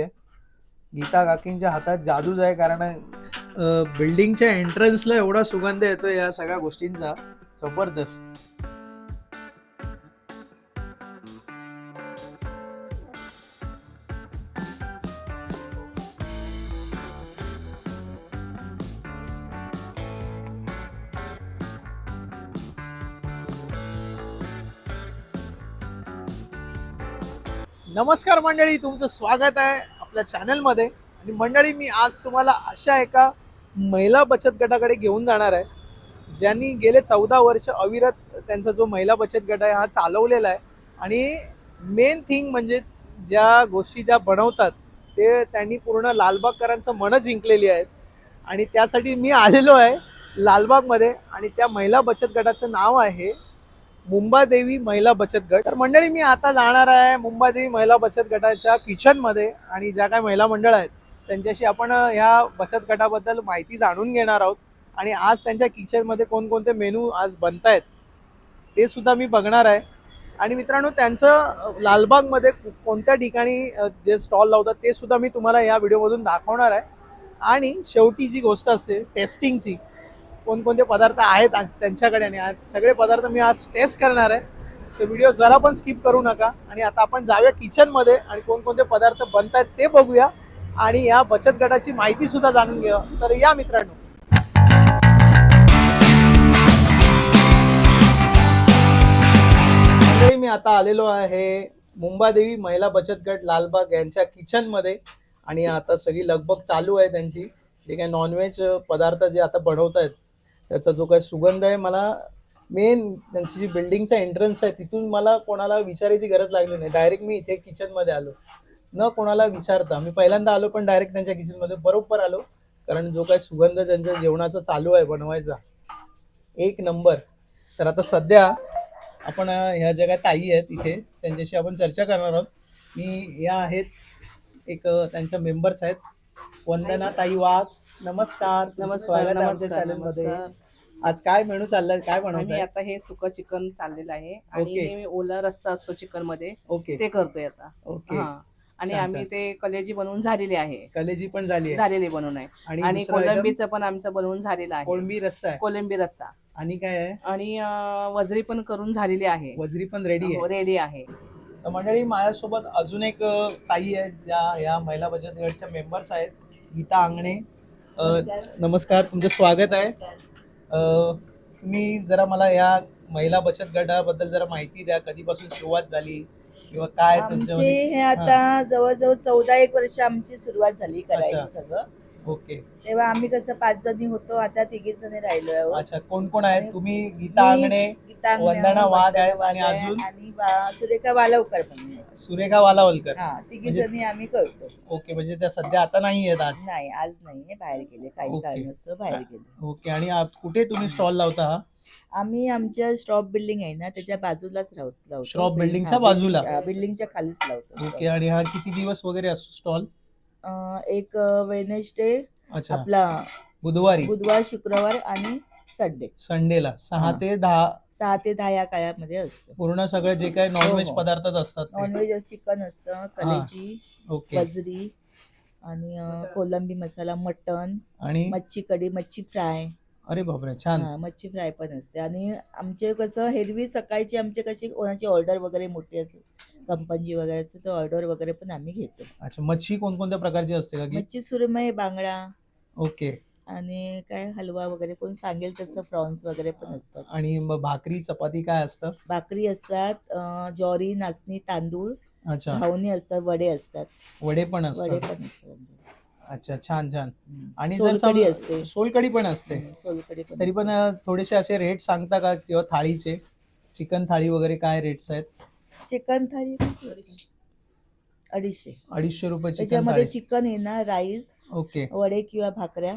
आहे गीता काकींच्या हातात जादूच आहे कारण बिल्डिंगच्या एंट्रन्सला एवढा सुगंध येतो या सगळ्या गोष्टींचा. जबरदस्त. नमस्कार मंडळी तुमचं स्वागत आहे आपल्या चॅनलमध्ये. आणि मंडळी मी आज तुम्हाला अशा एका महिला बचत गटाकडे घेऊन जाणार आहे ज्यांनी गेले चौदा वर्ष अविरत त्यांचा जो महिला बचत गट आहे हा चालवलेला आहे. आणि मेन थिंग म्हणजे ज्या गोष्टी ज्या बनवतात ते त्यांनी पूर्ण लालबागकरांचं मनं जिंकलेली आहेत. आणि त्यासाठी मी आलेलो आहे लालबागमध्ये. आणि त्या महिला बचत गटाचं नाव आहे मुंबादेवी महिला बचत गट. तर मंडळी मी आता जाणार आहे मुंबादेवी महिला बचत गटाच्या किचनमध्ये आणि ज्या काय महिला मंडळ आहेत त्यांच्याशी आपण ह्या बचत गटाबद्दल माहिती जाणून घेणार आहोत. आणि आज त्यांच्या किचनमध्ये कोणकोणते मेनू आज बनत आहेत ते सुद्धा मी बघणार आहे. आणि मित्रांनो त्यांचं लालबागमध्ये कोणत्या ठिकाणी जे स्टॉल लावतात ते सुद्धा मी तुम्हाला या व्हिडिओमधून दाखवणार आहे. आणि शेवटी जी गोष्ट असते टेस्टिंगची कोणकोणते पदार्थ आहेत त्यांच्याकडे आणि सगळे पदार्थ मी आज टेस्ट करणार आहे. तर व्हिडिओ जरा पण स्किप करू नका. आणि आता आपण जाऊया किचनमध्ये आणि कोणकोणते पदार्थ बनत आहेत ते बघूया. आणि या बचत गटाची माहिती सुद्धा जाणून घ्या तर या मित्रांनो. मी आता आलेलो आहे मुंबादेवी महिला बचत गट लालबाग यांच्या किचनमध्ये आणि आता सगळी लगबग चालू आहे त्यांची. जे काही नॉनव्हेज पदार्थ जे आता बनवत आहेत त्याचा जो काही सुगंध आहे मला मेन त्यांची जी बिल्डिंगचा एंट्रन्स आहे तिथून मला कोणाला विचारायची गरज लागली नाही. डायरेक्ट मी इथे किचनमध्ये आलो. न कोणाला विचारता. मी पहिल्यांदा आलो पण डायरेक्ट त्यांच्या किचनमध्ये बरोबर आलो. कारण जो काही सुगंध त्यांच्या जेवणाचा चालू आहे बनवायचा एक नंबर तर आता सध्या आपण ह्या ज्या काही ताई आहेत इथे त्यांच्याशी आपण चर्चा करणार आहोत. मी या आहेत एक त्यांच्या मेंबर्स आहेत. वंदना ताई वाघ नमस्कार नमस्कार आहे नमस्कार नमस्कार. आज काय मेनू चाललाय काय बनवताय आता हे सुकं चिकन चाललेलं आहे. आणि ओला रस्सा असतो चिकनमध्ये ओके. ते करतोय आता. ओके. हा. आणि आम्ही. ते कलेजी बनवून झालेली आहे. कलेजी पण झाली आहे. झालेली बनवून आहे. आणि कोलंबीचं पण आमचं बनवून झालेलं आहे. कोळंबी रस्सा आहे. कोलंबी रस्सा. आणि काय आहे? आणि वजरी पण करून झालेली आहे. वजरी पण रेडी आहे. रेडी आहे. तर मंडळी माझ्यासोबत अजून एक ताई आहेत ज्या या महिला बचत गटच्या मेंबर्स आहेत गीता अंगणे नमस्कार तुमचं स्वागत आहे. तुम्ही जरा मला या महिला बचत गटाबद्दल जरा माहिती द्या. कधीपासून सुरुवात झाली किंवा काय आमचे तुमच्यामध्ये हे आता जवळजवळ चौदा एक वर्ष आमची सुरुवात झाली. करायचं सगळं. ओके. तेव्हा आम्ही कसं पाच जणी होतो आता तिघी जणी राहिलो आहोत अच्छा कोण कोण आणि तुम्ही गीता मी, अंगणे गीता वंदना वाघ वंदना आहेत आणि वाघ आहे अजून? आणि बा- सुरेखा वालवकर पण आहे. सुरेखा वालावलकर. हा तिघी म्हणजे- जणी आम्ही करतो. ओके म्हणजे त्या सध्या आता नाही आहेत आज? नाही आज नाही बाहेर गेले काही ओके. कारणास्तव बाहेर गेले. ओके आणि कुठे तुम्ही स्टॉल लावता हा? आम्ही आमच्या स्टॉप बिल्डिंग आहे ना त्याच्या बाजूलाच राहत लावतो. Shop building च्या हा, बाजूला? बिल्डिंगच्या खालीच लावतो. ओके आणि हा किती दिवस वगैरे असतो स्टॉल? अं, एक वेनेसडे अच्छा. आपला बुधवारी. बुधवार शुक्रवार आणि संडे संडेला सहा हा. ते दहा. सहा ते दहा या काळामध्ये असतं. पूर्ण सगळे जे काही नॉनव्हेज हो. पदार्थच असतात ते. नॉनव्हेज चिकन असतं कलेजी ओके. वजरी आणि अं, कोलंबी मसाला मटन आणि? मच्छी कढी मच्छी फ्राय. अरे बापरे छान. हा मच्छी फ्राय पण असते. आणि आमचे कसं हेरवी सकाळची आमचे कशी कोणाची ऑर्डर वगैरे मोठी असेल कंपनी वगैरे तर ऑर्डर वगैरे पण आम्ही घेतो. अच्छा मच्छी कोणकोणत्या प्रकारची असते का? की मच्छी सुरमई बांगडा. ओके. आणि काय हलवा वगैरे कोण सांगेल तसं फ्रॉन्स वगैरे पण असतात. आणि मग भाकरी चपाती काय असतं? भाकरी असतात अं, ज्वारी नाचणी तांदूळ अच्छा. घावणी असतात वडे असतात. वडे पण वडे असतात. पण असतात अच्छा छान छान. आणि जर सोलकढी सम- असते. सोलकढी पण असते. हम्म, सोलकढी पण तरी पण असते. अ, थोडेसे असे रेट सांगता का किंवा थाळीचे? चिकन थाळी वगैरे काय रेट्स आहेत? चिकन थाळी अडीचशे. अडीचशे रुपये चिकन त्याच्यामध्ये थाळी. चिकन येणार राईस ओके. वडे किंवा भाकऱ्या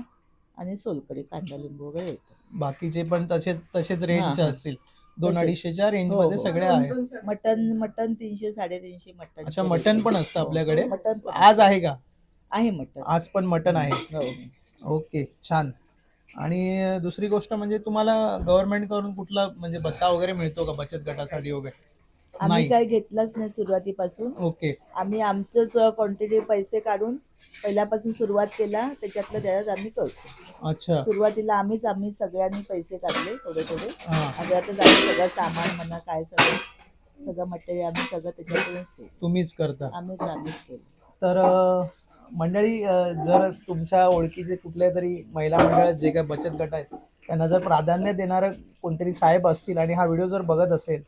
आणि सोलकढी कांदा लिंबू वगैरे येतं. बाकीचे पण तसेच तसेच रेंजचे हा. असतील. दोन तसेच. अडीचशेच्या रेंज हो, मध्ये हो. सगळे आहे मटन मटन तीनशे साडेतीनशे मटन अच्छा, मटण पण असतं आपल्याकडे? मटन आज आहे का? आहे मटन आज पण मटन आहे. हो. ओके छान. आणि दुसरी गोष्ट म्हणजे तुम्हाला गव्हर्नमेंटकडून कुठला म्हणजे भत्ता वगैरे मिळतो का बचत गटासाठी वगैरे? आम्ही. काही घेतलंच नाही सुरुवातीपासून. ओके. आम्ही आमचंच क्वांटिटी पैसे काढून पहिल्यापासून सुरुवात केला त्याच्यातलं त्याच्यात आम्ही करतो. अच्छा. सुरुवातीला आम्हीच आम्ही सगळ्यांनी पैसे काढले थोडे थोडे. हा. आणि आता आम्ही सगळं सामान म्हणा काय सगळं सगळं मटेरियल आम्ही सगळं त्याच्यातूनच केलं. तुम्हीच करता. आम्हीच आम्हीच केलं. तर अ, मंडळी जर तुमच्या ओळखीचे कुठल्या तरी महिला मंडळात जे काही बचत गट आहेत त्यांना जर प्राधान्य देणारं कोणतरी साहेब असतील आणि हा व्हिडिओ जर बघत असेल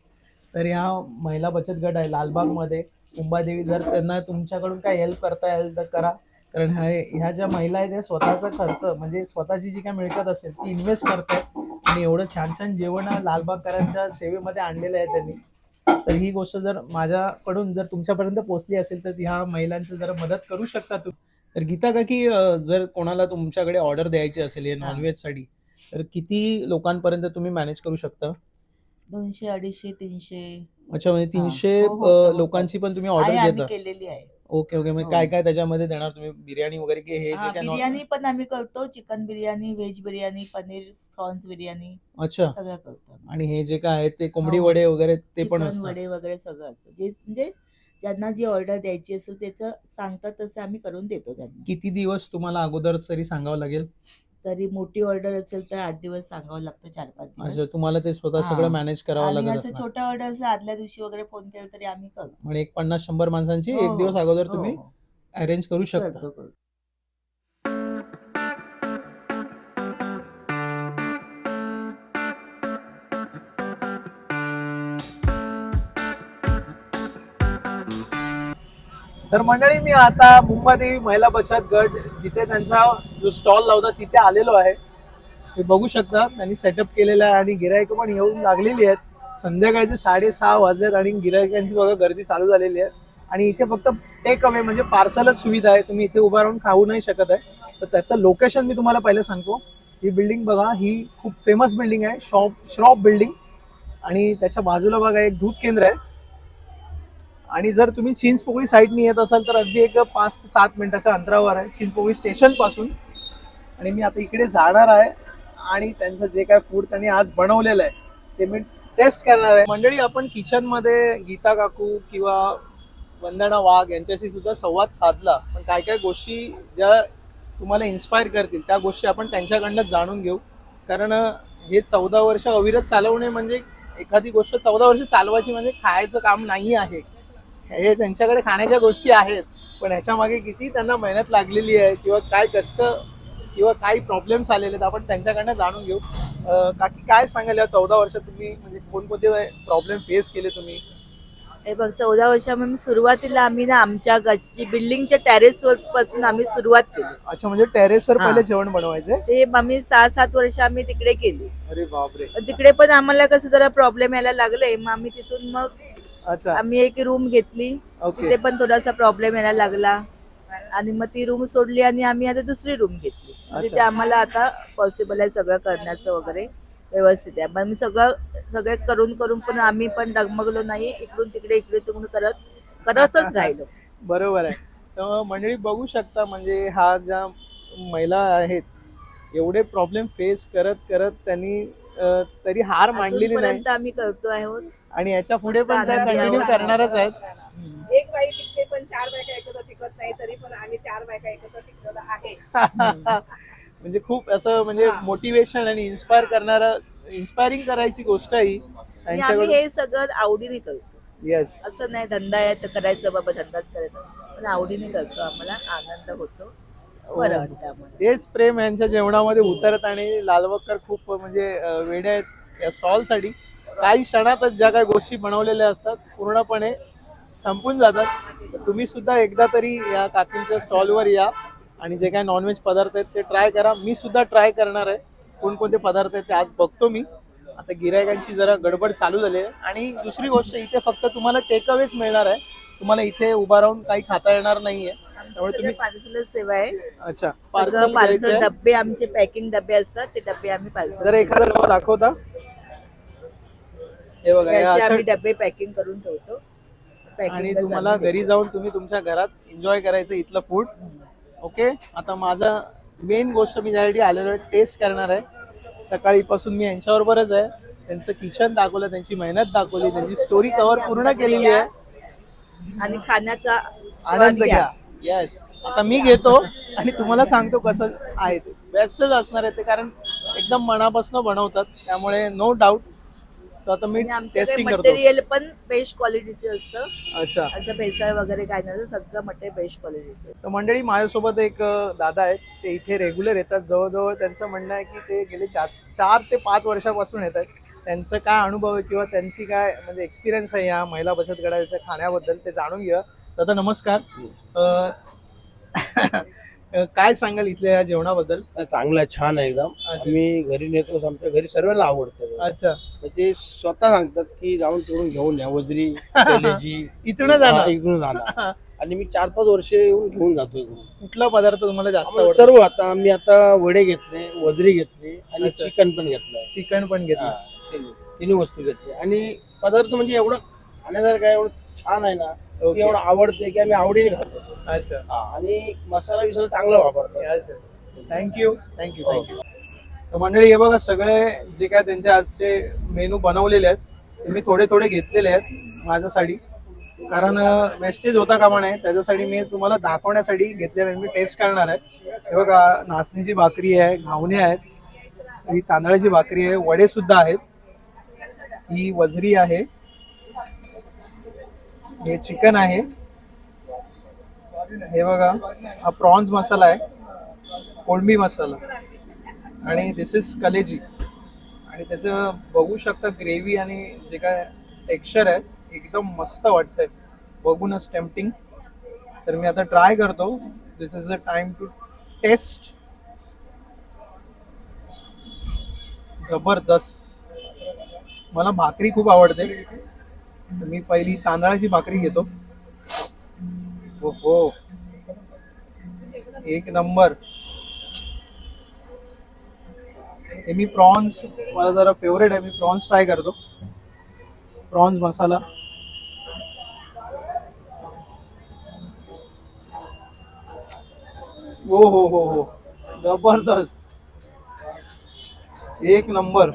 तर ह्या महिला बचत गट आहे लालबागमध्ये. कुंभादेवी जर त्यांना तुमच्याकडून काय हेल्प करता येईल तर करा. कारण ह्या ह्या ज्या महिला आहेत त्या स्वतःचा खर्च म्हणजे स्वतःची जी काय मिळकत असेल ती इन्व्हेस्ट करतात आणि एवढं छान छान जेवण लालबागकरांच्या सेवेमध्ये आणलेलं आहे त्यांनी. तर ही गोष्ट जर माझ्याकडून जर तुमच्यापर्यंत पोहोचली असेल तर ह्या महिलांची जरा मदत करू शकता तुम्ही. तर गीता का की जर कोणाला तुमच्याकडे ऑर्डर द्यायची असेल हे नॉनव्हेजसाठी तर किती लोकांपर्यंत तुम्ही मॅनेज करू शकता? दोनशे अडीचशे तीनशे. अच्छा म्हणजे तीनशे हो, हो, हो. लोकांची पण तुम्ही ऑर्डर केलेली आहे. Okay okay. म्हणजे हो. काय काय त्याच्यामध्ये देणार तुम्ही? बिर्याणी वगैरे की हे हा, जे काय बिर्याणी पण आम्ही करतो. Chicken biryani veg biryani paneer prawns biryani अच्छा. सगळं करतो आम्ही. आणि हे जे काय आहे ते कोंबडी हो. वडे वगैरे ते पण चिकन वडे वगैरे सगळं असतं. जे म्हणजे ज्यांना जी ऑर्डर द्यायची असेल त्याचं सांगतात तसं आम्ही करून देतो त्यांना. किती दिवस तुम्हाला अगोदर तरी सांगावं लागेल? तरी मोठी ऑर्डर असेल तर आठ दिवस सांगावं लागतं चार पाच अच्छा दिवस तुम्हाला ते स्वतः हा. सगळं मॅनेज करावं आणि लागत असं असणार छोट्या ऑर्डर आदल्या दिवशी वगैरे फोन केला तरी आम्ही करतो आणि एक पन्नास शंभर माणसांची हो, एक दिवस हो. अगोदर हो, तुम्ही हो. अरेंज करू शकता करतो करतो तर मंडळी मी आता मुंबादेवी महिला बचत गट जिथे त्यांचा जो स्टॉल लावता तिथे आलेलो आहे. ते बघू शकता त्यांनी सेटअप केलेलं आहे आणि गिरायक पण येऊन लागलेली आहेत. संध्याकाळचे साडेसहा वाजलेत आणि गिरायकांची बघा गर्दी चालू झालेली आहे. आणि इथे फक्त टेक अवे म्हणजे पार्सलच सुविधा आहे. तुम्ही इथे उभा राहून खाऊ नाही शकत आहे. तर त्याचं लोकेशन मी तुम्हाला पहिले सांगतो. ही बिल्डिंग बघा ही खूप फेमस बिल्डिंग आहे. शॉप श्रॉप बिल्डिंग आणि त्याच्या बाजूला बघा एक दूध केंद्र आहे. आणि जर तुम्ही चिंचपोकळी साईडनी येत असाल तर अगदी एक पाच ते सात मिनिटाच्या अंतरावर आहे. चिंचपोकळी स्टेशनपासून आणि मी आता इकडे जाणार आहे आणि त्यांचं जे काय फूड त्यांनी आज बनवलेलं आहे ते मी टेस्ट करणार आहे. मंडळी आपण किचनमध्ये गीता काकू किंवा वंदना वाघ यांच्याशी सुद्धा संवाद साधला. पण काय काय गोष्टी ज्या तुम्हाला इन्स्पायर करतील त्या गोष्टी आपण त्यांच्याकडनं जाणून घेऊ. कारण हे चौदा वर्ष अविरत चालवणे म्हणजे एखादी गोष्ट चौदा वर्ष चालवायची म्हणजे खायचं काम नाही आहे. हे त्यांच्याकडे खाण्याच्या गोष्टी आहेत पण ह्याच्या मागे किती त्यांना मेहनत लागलेली आहे किंवा काय कष्ट किंवा काही प्रॉब्लेम्स आलेले आहेत आपण त्यांच्याकडनं जाणून घेऊ. काकी काय सांगाल या चौदा वर्षात तुम्ही म्हणजे कोणकोणते प्रॉब्लेम फेस केले तुम्ही? हे बघ चौदा वर्षामध्ये सुरुवातीला आम्ही ना आमच्या गच्ची बिल्डिंगच्या टेरेस पासून आम्ही सुरुवात केली. अच्छा म्हणजे टेरेसवर हा. पहिले जेवण बनवायचे? ते आम्ही सहा सात वर्ष आम्ही तिकडे केली. अरे बापरे. पण तिकडे पण आम्हाला कसं जरा प्रॉब्लेम यायला लागले मग आम्ही तिथून मग अच्छा. आम्ही एक रूम घेतली. ओके तिथे पण थोडासा प्रॉब्लेम यायला लागला. आणि मग ती रूम सोडली आणि आम्ही आता दुसरी रूम घेतली. म्हणजे अच्छा. ते आम्हाला आता पॉसिबल आहे सगळं करण्याचं वगैरे. व्यवस्थित आहे. मग मी सगळं सगळे करून करून पण आम्ही पण डगमगलो नाही. इकडून तिकडे इकडे तिकडून करत करतच राहिलो. बरोबर आहे. तर मंडळी बघू शकता म्हणजे हा ज्या महिला आहेत एवढे प्रॉब्लेम फेस करत करत त्यांनी अं, तरी हार मांडलेली नाही. अजूनपर्यंत आम्ही करतो आहोत. आणि याच्यापुढे पण त्या कंटिन्यू. करणारच आहेत. एक बाई टिकते पण चार बायका एकत्र टिकत नाही तरी पण आम्ही चार बायका एकत्र टिकलेलो आहे. म्हणजे खूप असं म्हणजे मोटिवेशन आणि इन्स्पायर करणारा इन्स्पायरिंग करायची गोष्ट ही. आम्ही हे सगळं आवडीने करतो. येस असं नाही धंदा आहे तर करायचं बाबा धंदाच करायचा. पण आवडीने करतो आम्हाला आनंद होतो. बरं वाटतं आम्हाला. तेच प्रेम यांच्या जेवणामध्ये उतरत आणि लालवकर खूप म्हणजे अं, वेडे आहेत या स्टॉलसाठी काही क्षणातच ज्या काही गोष्टी बनवलेल्या असतात पूर्णपणे संपून जातात. तुम्ही सुद्धा एकदा तरी या काकींच्या स्टॉलवर या आणि जे काही नॉनव्हेज पदार्थ आहेत ते ट्राय करा. मी सुद्धा ट्राय करणार आहे. कोणकोणते पदार्थ आहेत ते आज बघतो मी. आता गिरायकांची जरा गडबड चालू झाली आहे. आणि दुसरी गोष्ट इथे फक्त तुम्हाला टेक अवेच मिळणार आहे. तुम्हाला इथे उभा राहून काही खाता येणार नाहीये. त्यामुळे तुम्ही सेवा आहे. अच्छा पार्सल पार्सल डब्बे आमचे पॅकिंग डबे असतात ते डबे आम्ही पार्सल जर एखादा दाखवता. हे बघा हे असे असं- आम्ही डबे पॅकिंग करून ठेवतो. आणि तुम्हाला आम्ही घरी देतो. जाऊन तुम्ही तुमच्या घरात एन्जॉय करायचं इथलं फूड ओके आता माझा मेन गोष्ट मी ज्यासाठी आलेलो आहे टेस्ट करणार आहे. सकाळीपासून मी यांच्याबरोबरच आहे. त्यांचं किचन दाखवलं त्यांची मेहनत दाखवली त्यांची स्टोरी कव्हर पूर्ण केलेली आहे. आणि खाण्याचा स्वाद आनंद घ्या. येस आता मी घेतो आणि तुम्हाला सांगतो कसं आहे ते. बेस्टच असणार आहे ते कारण एकदम मनापासून बनवतात. त्यामुळे नो डाऊट तर आता मी टेस्टिंग करतो. मटेरियल पण बेस्ट क्वालिटीचे असतं. अच्छा. असं भेसळ वगैरे काय नसतं सगळं मटेरियल बेस्ट क्वालिटीचं तर मंडळी माझ्यासोबत एक दादा आहेत. ते इथे रेग्युलर येतात. जवळजवळ त्यांचं म्हणणं आहे की ते गेले चार चार ते पाच वर्षापासून येत आहेत. त्यांचं काय अनुभव आहे किंवा त्यांची काय म्हणजे एक्सपिरियन्स आहे या महिला बचत गटाच्या खाण्याबद्दल ते जाणून घ्या दादा नमस्कार. काय सांगाल इथल्या या जेवणाबद्दल? चांगलं छान आहे एकदम. आम्ही घरी नेतो आमच्या घरी सर्वांना आवडतं अच्छा. ते स्वतः सांगतात की जाऊन तिकडून घेऊन या वजरी इथून जाणार. इकडून जाणार. आणि मी चार पाच वर्ष येऊन घेऊन जातो इकडून कुठला पदार्थ तुम्हाला जास्त आवडतो? सर्व आता मी आता वडे घेतले वजरी घेतली आणि. चिकन पण घेतलंय. चिकन पण घेतलं. तिन्ही वस्तू घेतली. आणि पदार्थ म्हणजे एवढं खाण्यासारखं एवढं छान आहे ना ओके. एवढं आवडते की आम्ही आवडीने खातो. अच्छा. हा, आणि मसाला बिसाला चांगला वापरतो थँक्यू थँक्यू थँक्यू तर मंडळी हे बघा सगळे जे काय त्यांचे आजचे मेनू बनवलेले आहेत ते मी थोडे थोडे घेतलेले आहेत माझ्यासाठी. कारण वेस्टेज होता कामा नये त्याच्यासाठी मी तुम्हाला दाखवण्यासाठी घेतलेले. मी टेस्ट करणार आहे. हे बघा नाचणीची भाकरी आहे घावणे आहेत ही तांदळाची भाकरी आहे वडे सुद्धा आहेत. ही वजरी आहे. हे चिकन आहे. हे बघा हा प्रॉन्स मसाला आहे. कोळंबी मसाला. आणि दिस इज कलेजी. आणि त्याचं बघू शकता ग्रेव्ही आणि जे काय टेक्स्चर आहे एकदम मस्त वाटतंय. बघूनच टेम्पटिंग तर मी आता ट्राय करतो. This is a time to test जबरदस्त. मला भाकरी खूप आवडते. तर मी पहिली तांदळाची भाकरी घेतो. हो हो एक नंबर. हे मी प्रॉन्स मला जरा फेवरेट आहे मी प्रॉन्स ट्राय करतो. प्रॉन्स मसाला. हो हो हो हो. जबरदस्त. एक नंबर.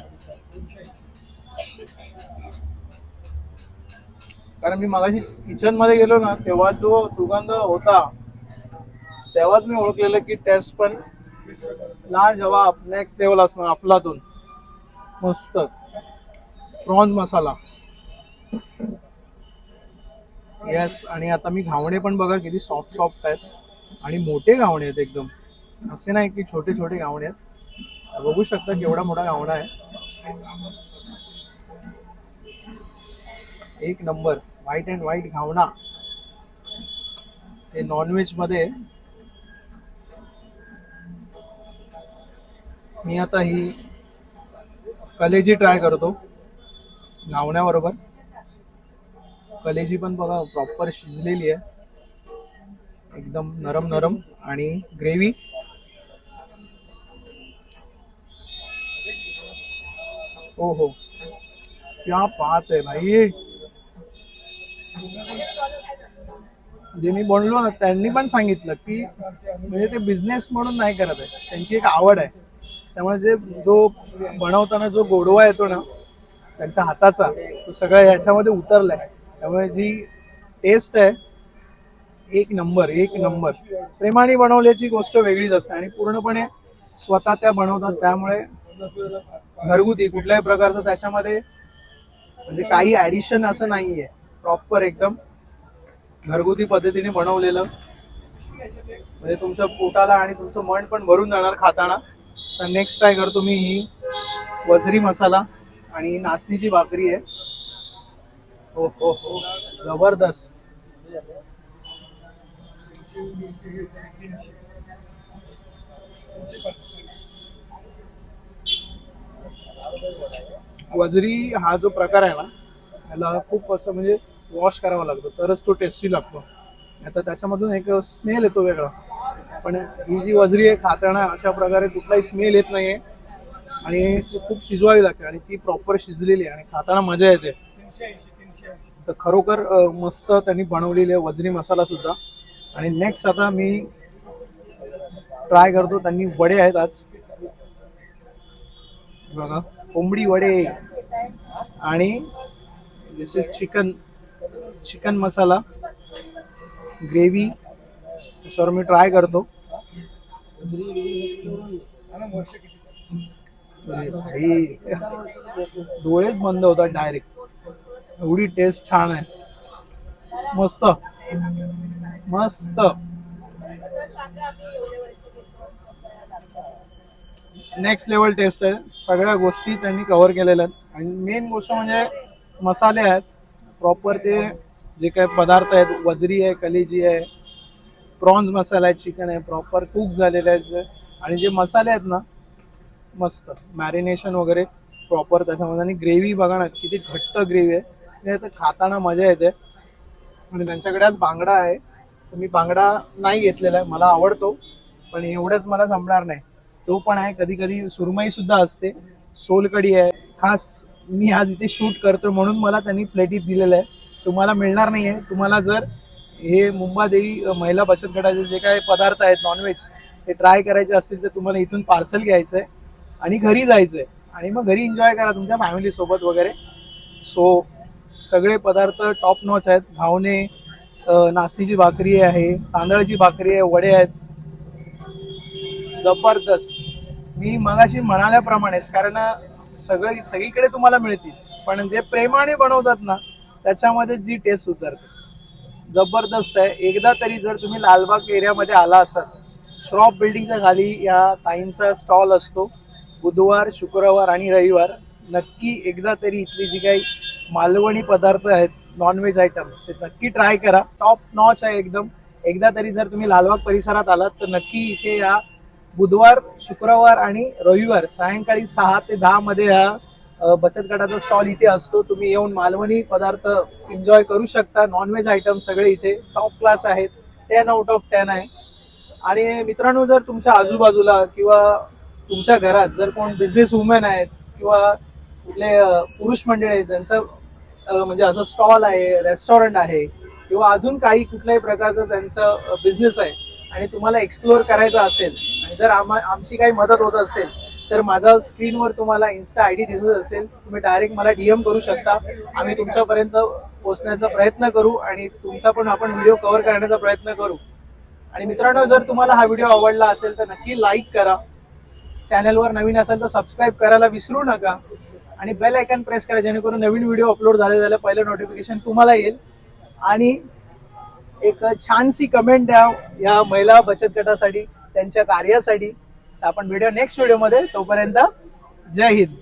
कारण मी मगाशी किचनमध्ये गेलो ना तेव्हा जो सुगंध होता तेव्हाच मी ओळखलेलं की टेस्ट पण ला जेव्हा नेक्स्ट लेवल असणार अफलातून. मस्त. प्रॉन्स मसाला येस आणि आता मी घावणे पण बघा किती सॉफ्ट सॉफ्ट आहेत. आणि मोठे घावणे आहेत एकदम. असे नाही की छोटे छोटे घावणे आहेत. बघू शकता केवढा मोठा घावणा आहे. एक नंबर. व्हाईट अँड व्हाईट घावणा. ते नॉनव्हेजमध्ये. मी आता ही कलेजी ट्राय करतो. घावण्याबरोबर. कलेजी पण बघा प्रॉपर शिजलेली आहे. एकदम नरम नरम आणि ग्रेव्ही हो हो क्या पात आहे भाई. जे मी बोललो ना त्यांनी पण सांगितलं की म्हणजे ते बिझनेस म्हणून नाही करत आहे. त्यांची एक आवड आहे. त्यामुळे जे जो बनवताना जो गोडवा येतो ना त्यांच्या हाताचा तो सगळ्या याच्यामध्ये उतरलाय. त्यामुळे जी टेस्ट आहे एक नंबर एक नंबर. प्रेमाने बनवल्याची गोष्ट वेगळीच असते आणि पूर्णपणे स्वतः त्या बनवतात. त्यामुळे घरगुती कुठल्याही प्रकारचं त्याच्यामध्ये म्हणजे काही ऍडिशन असं नाहीये. प्रॉपर एकदम घरगुती पद्धतीने बनवलेलं. म्हणजे तुमच्या पोटाला आणि तुमचं मन पण भरून जाणार खाताना. तर नेक्स्ट ट्राय कर तुम्ही ही वजरी मसाला आणि नाचणीची भाकरी आहे. हो हो हो. जबरदस्त. वजरी हा जो प्रकार आहे ना याला खूप असं म्हणजे वॉश करावा लागतो तरच तो टेस्टी लागतो. आता त्याच्यामधून एक स्मेल येतो वेगळा. पण ही जी वजरी आहे खाताना अशा प्रकारे कुठलाही स्मेल येत नाही आहे आणि ती खूप शिजवावी लागते आणि ती प्रॉपर शिजलेली आहे आणि खाताना मजा येते. तर खरोखर मस्त त्यांनी बनवलेली आहे वजरी मसाला सुद्धा. आणि नेक्स्ट आता मी ट्राय करतो त्यांनी वडे आहेत आज. बघा कोंबडी वडे. आणि this is chicken chicken masala gravy त्याच्यावर मी ट्राय करतो. डोळेच बंद होतात डायरेक्ट. एवढी टेस्ट छान आहे. मस्त. मस्त. नेक्स्ट लेवल टेस्ट आहे. सगळ्या गोष्टी त्यांनी कव्हर केलेल्या आहेत. आणि मेन गोष्ट म्हणजे मसाले आहेत. प्रॉपर ते जे काय पदार्थ आहेत वजरी आहे कलेजी आहे प्रॉन्ज मसाला आहे चिकन आहे प्रॉपर कुक झालेले आहेत आणि जे मसाले आहेत ना मस्त मॅरिनेशन वगैरे प्रॉपर त्याच्यामध्ये. आणि ग्रेव्ही बघा ना किती घट्ट ग्रेव्ही आहे. ते खाताना मजा येते. आणि त्यांच्याकडे आज बांगडा आहे. तर मी बांगडा नाही घेतलेला आहे मला आवडतो. पण एवढंच मला संपणार नाही. तो पण आहे कधी कधी सुरमई सुद्धा असते. सोलकडी आहे. खास मी आज इथे शूट करतो म्हणून मला त्यांनी प्लेटीत दिलेलं आहे. तुम्हाला मिळणार नाही आहे तुम्हाला जर हे मुंबादेवी महिला बचत गटाचे जे काय पदार्थ आहेत नॉनव्हेज ते ट्राय करायचे असतील तर तुम्हाला इथून पार्सल घ्यायचं आहे आणि घरी जायचं आहे आणि मग घरी एन्जॉय करा तुमच्या फॅमिलीसोबत वगैरे. सो सगळे पदार्थ टॉप नॉच आहेत. घावणे नाचणीची भाकरी आहे तांदळाची भाकरी आहे वडे आहेत. जबरदस्त. मी मगाशी म्हणाल्याप्रमाणेच कारण सगळे सगळीकडे तुम्हाला मिळतील. पण जे प्रेमाने बनवतात ना त्याच्यामध्ये जी टेस्ट उतरते जबरदस्त आहे. एकदा तरी जर तुम्ही लालबाग एरियामध्ये आला असाल श्रॉप बिल्डिंगच्या खाली या ताईंचा स्टॉल असतो. बुधवार शुक्रवार आणि रविवार नक्की एकदा तरी इथली जी काही मालवणी पदार्थ आहेत नॉनव्हेज आयटम्स ते नक्की ट्राय करा. टॉप नॉच आहे एकदम. एकदा तरी जर तुम्ही लालबाग परिसरात आलात तर नक्की इथे या बुधवार शुक्रवार आणि रविवार सायंकाळी सहा ते दहामध्ये या बचत गटाचा स्टॉल इथे असतो. तुम्ही येऊन मालवणी पदार्थ एन्जॉय करू शकता. नॉनव्हेज आयटम सगळे इथे टॉप क्लास आहेत. टेन आउट ऑफ टेन आहे. आणि मित्रांनो जर तुमच्या आजूबाजूला किंवा तुमच्या घरात जर कोण बिझनेस वुमेन आहेत किंवा कुठले पुरुष मंडळी आहेत ज्यांचं म्हणजे असं स्टॉल आहे रेस्टॉरंट आहे किंवा अजून काही कुठल्याही प्रकारचं त्यांचं बिझनेस आहे आणि तुम्हाला एक्सप्लोअर करायचं असेल आणि जर आम्हा आमची काही मदत होत असेल तर माझा स्क्रीनवर तुम्हाला इन्स्टा आय डी दिसत असेल तुम्ही डायरेक्ट मला डीएम करू शकता. आम्ही तुमच्यापर्यंत पोहोचण्याचा प्रयत्न करू आणि तुमचा पण आपण व्हिडिओ कव्हर करण्याचा प्रयत्न करू. आणि मित्रांनो जर तुम्हाला हा व्हिडिओ आवडला असेल तर नक्की लाईक करा. चॅनलवर नवीन असेल तर सबस्क्राईब करायला विसरू नका. आणि बेल आयकॉन प्रेस करा जेणेकरून नवीन व्हिडिओ अपलोड झाले झालं पहिलं नोटिफिकेशन तुम्हाला येईल. आणि एक छानशी कमेंट द्या या महिला बचत गटासाठी त्यांच्या कार्यासाठी. आपण व्हिडिओ नेक्स्ट व्हिडिओमध्ये तोपर्यंत जय हिंद.